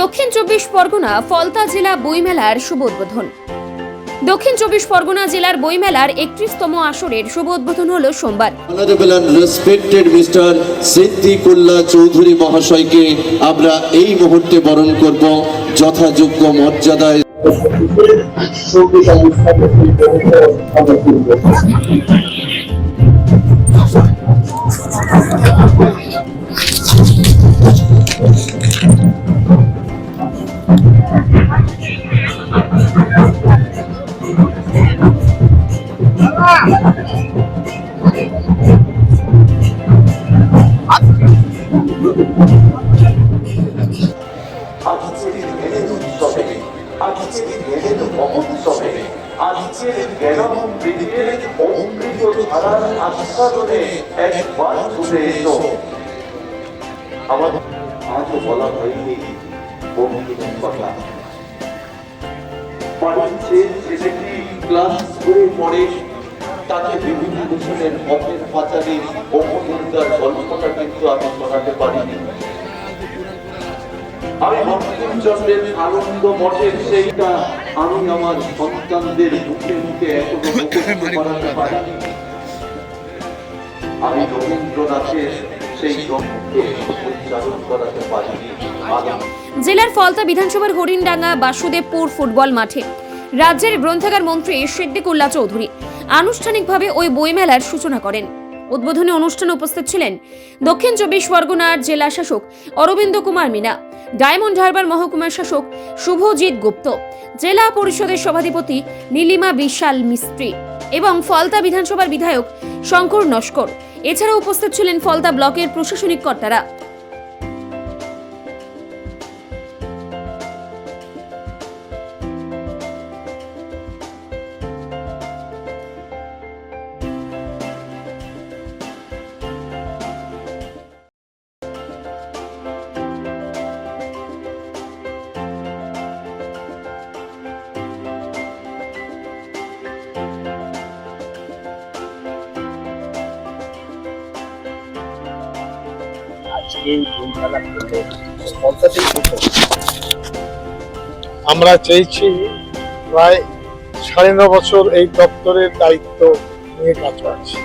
দক্ষিণ চব্বিশ পরগনা ফলতা জেলা বইমেলার শুভ উদ্বোধন দক্ষিণ চব্বিশ পরগনা জেলার বইমেলার একত্রিশতম আসরের শুভ উদ্বোধন হল সোমবার respected Mr. সিদ্দিকুল্লাহ চৌধুরী মহাশয়কে আমরা এই মুহূর্তে বরণ করব যথাযোগ্য মর্যাদায় আজকের জ্ঞানম বৃদ্ধের অমৃত ধারার আস্বাদনে একবার ঘুরে আমার আজও বলা হয়নি বন্ধুদের কথা। ক্লাস তাকে পাঁচালী অপনিন্দার গল্পটা কিন্তু আমি শোনাতে পারিনি। আমি বঙ্কিমচন্দ্রের আনন্দ মঠের সেইটা আমি আমার সন্তানদের মুখে মুখে এখনও মুখস্থ করাতে পারিনি আমি রবীন্দ্রনাথের সেই গ্রন্থকে উচ্চারণ করাতে পারিনি জেলার ফলতা বিধানসভার হরিণডাঙ্গা বাসুদেবপুর ফুটবল মাঠে। রাজ্যের গ্রন্থাগার মন্ত্রী সিদ্দিকুল্লাহ চৌধুরী আনুষ্ঠানিকভাবে ওই বইমেলার সূচনা করেন। উদ্বোধনী অনুষ্ঠানে উপস্থিত ছিলেন দক্ষিণ চব্বিশ পরগনার জেলা শাসক অরবিন্দ কুমার মিনা ডায়মন্ড হারবার মহকুমার শাসক শুভজিৎ গুপ্ত জেলা পরিষদের সভাধিপতি নীলিমা বিশাল মিস্ত্রি এবং ফলতা বিধানসভার বিধায়ক শঙ্কর নস্কর। এছাড়া উপস্থিত ছিলেন ফলতা ব্লকের প্রশাসনিক কর্তারা। আমরা চেয়েছি প্রায় সাড়ে ন বছর এই দপ্তরের দায়িত্ব নিয়ে কাজ করছি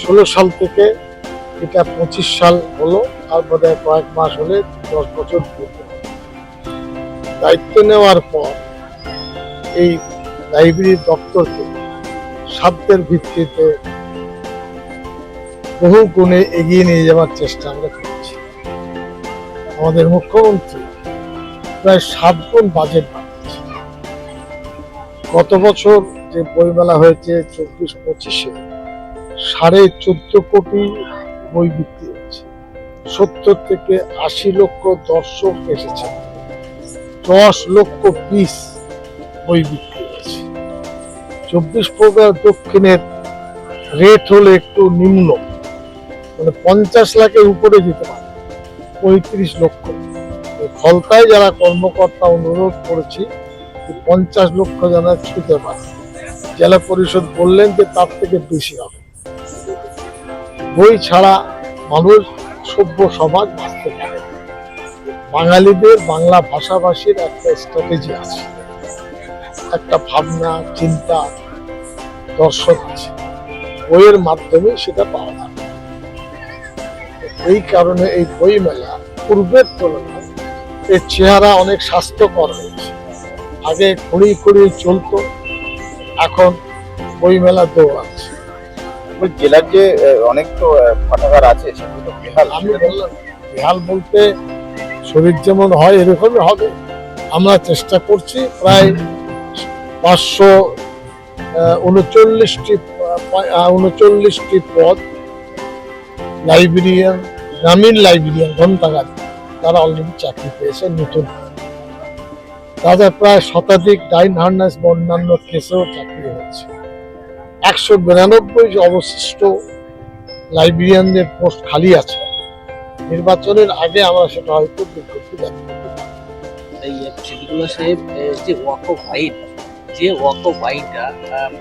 ষোলো সাল থেকে এটা পঁচিশ সাল হলো আর বোধ হয় কয়েক মাস হলে দশ বছর দায়িত্ব নেওয়ার পর এই লাইব্রেরি দপ্তরকে সাধ্যের ভিত্তিতে বহু গুণে এগিয়ে নিয়ে যাওয়ার চেষ্টা আমরা করছি। আমাদের মুখ্যমন্ত্রী প্রায় সাত গুণ বাজেট বাড়িয়েছে গত বছর যে বইমেলা হয়েছে চব্বিশ পঁচিশে, সাড়ে চোদ্দ কোটি বই বিক্রি হয়েছে। সত্তর থেকে আশি লক্ষ দর্শক এসেছে। দশ লক্ষ পিস বই বিক্রি হয়েছে। চব্বিশ পরগনা দক্ষিণের রেট হলো একটু নিম্ন। মানে পঞ্চাশ লাখের উপরে যেতে পারে। পঁয়ত্রিশ লক্ষ। ফলতায় যারা কর্মকর্তা অনুরোধ করেছি পঞ্চাশ লক্ষ যেন ছুতে পারে। জেলা পরিষদ বললেন যে তার থেকে বেশি হবে। বই ছাড়া মানুষ সভ্য সমাজ বাঁচতে পারে বাঙালিদের বাংলা ভাষাভাষীর একটা স্ট্র্যাটেজি আছে। একটা ভাবনা, চিন্তা, দর্শন আছে। বইয়ের মাধ্যমে সেটা পাওয়া যাবে এই কারণে এই বই মেলা পূর্বের তুলনায় এর চেহারা অনেক স্বাস্থ্যকর হয়েছে। আগে খড়ি খড়ি চলতো এখন বই মেলা দৌড়াচ্ছে। ওই জেলার যে অনেক তো পাঠাগার আছে সেগুলো তো বেহাল। আমি বললাম বেহাল বলতে শরীর যেমন হয় এরকমই হবে। আমরা চেষ্টা করছি প্রায় পাঁচশো উনচল্লিশটি উনচল্লিশটি পদ লাইব্রেরিয়ান গ্রামীণ লাইব্রেরিয়ান গ্রন্থাগার তারা অলরেডি চাকরি পেয়েছে নতুন। তাদের প্রায় শতাধিক ডাইন হার্নাস বা অন্যান্য কেসেও চাকরি হয়েছে। একশো বিরানব্বই যে অবশিষ্ট লাইব্রেরিয়ানদের পোস্ট খালি আছে। নির্বাচনের আগে আমরা সেটা হয়তো বিজ্ঞপ্তি জারি এই সিদ্দিকুল্লাহ সাহেব যে ওয়াক অফ হোয়াইট যে ওয়াক অফ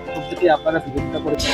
প্রথম থেকে আপনারা বিরোধিতা করেছেন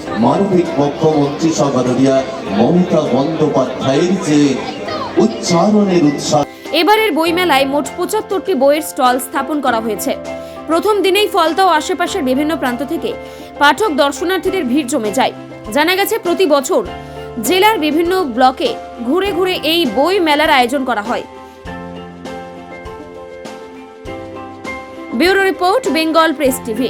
মানবিক মুখ্যমন্ত্রী সভাদরিয়া মমতা বন্দ্যোপাধ্যায়ের যে উচ্চারণের উৎসাহ। এবারের বইমেলায় মোট পঁচাত্তরটি বইয়ের স্টল স্থাপন করা হয়েছে। প্রথম দিনেই ফলতা ও আশেপাশের বিভিন্ন প্রান্ত থেকে পাঠক দর্শনার্থীদের ভিড় জমে যায়। জানা গেছে, প্রতি বছর জেলার বিভিন্ন ব্লকে ঘুরে ঘুরে এই বই মেলার আয়োজন করা হয়। Bureau report, Bengal press TV.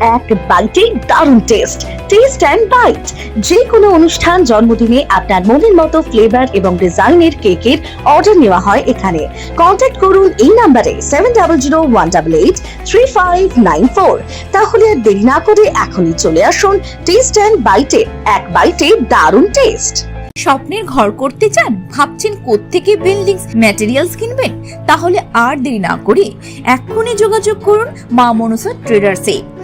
এক বাইটে দারুণ টেস্ট টেস্ট অ্যান্ড বাইট যে কোনো অনুষ্ঠান, জন্মদিনে আপনার মনের মতো ফ্লেভার এবং ডিজাইনের কেকের অর্ডার নেওয়া হয় এখানে। কন্ট্যাক্ট করুন এই নাম্বারে seven double zero one double eight three five nine four তাহলে আর দেরি না করে এখনই চলে আসুন টেস্ট অ্যান্ড বাইটে এক বাইটে দারুণ টেস্ট স্বপ্নের ঘর করতে চান, ভাবছেন কোত্থেকে বিল্ডিংস ম্যাটেরিয়ালস কিনবেন? তাহলে আর দেরি না করে এক্ষুনি যোগাযোগ করুন মা মনসা ট্রেডার্সে